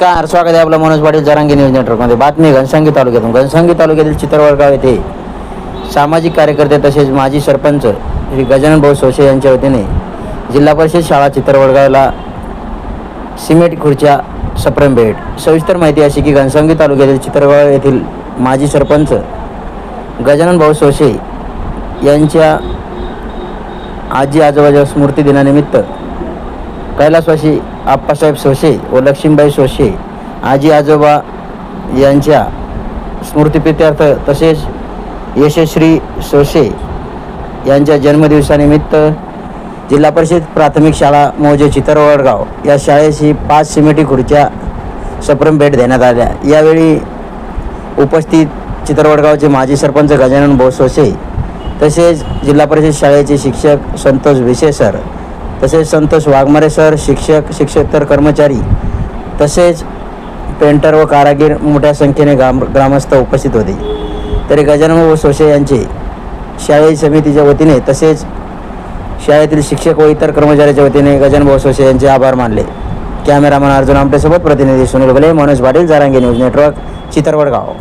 नमस्कार स्वागत आहे आपलं मनोज पाटील जरांगी न्यूज नेटवर्कमध्ये. बातमी घनसंगी तालुक्यातून. घनसंगी तालुक्यातील चित्रवडगाव येथे सामाजिक कार्यकर्ते तसेच माजी सरपंच श्री गजानन भाऊ सोशे यांच्या वतीने जिल्हा परिषद शाळा चित्रवडगावला सिमेंट खुर्च्या सप्रम भेट. सविस्तर माहिती अशी की घनसंगी तालुक्यातील चित्रगाव येथील माजी सरपंच गजानन भाऊ सोशे यांच्या आजी आजोबाच्या स्मृती दिनानिमित्त कैलासवासी आप्पासाहेब सोशे व लक्ष्मीबाई सोशे आजी आजोबा यांच्या स्मृतिप्रित्यर्थ तसेच यशश्री सोशे यांच्या जन्मदिवसानिमित्त जिल्हा परिषद प्राथमिक शाळा मोजे चितरवडगाव या शाळेशी पाच सिमेटी खुर्च्या सप्रम भेट देण्यात आल्या. यावेळी उपस्थित चित्रवडगावचे माजी सरपंच गजानन भाऊ सोसे तसेच जिल्हा परिषद शाळेचे शिक्षक संतोष विशेसर तसेच संतोष वाघमारे सर शिक्षक शिक्षकतर कर्मचारी तसेच पेंटर व कारागीर मोठ्या संख्येने ग्राम ग्रामस्थ उपस्थित होते. तरी गजानन व सोशे यांचे शाळेय समितीच्या वतीने तसेच शाळेतील शिक्षक व इतर कर्मचाऱ्याच्या वतीने गजानभाऊ सोशे यांचे आभार मानले. कॅमेरामन अर्जुन आमटेसोबत प्रतिनिधी सुनील भले मनोज पाटील जारांगे न्यूज नेटवर्क चितरवडगाव.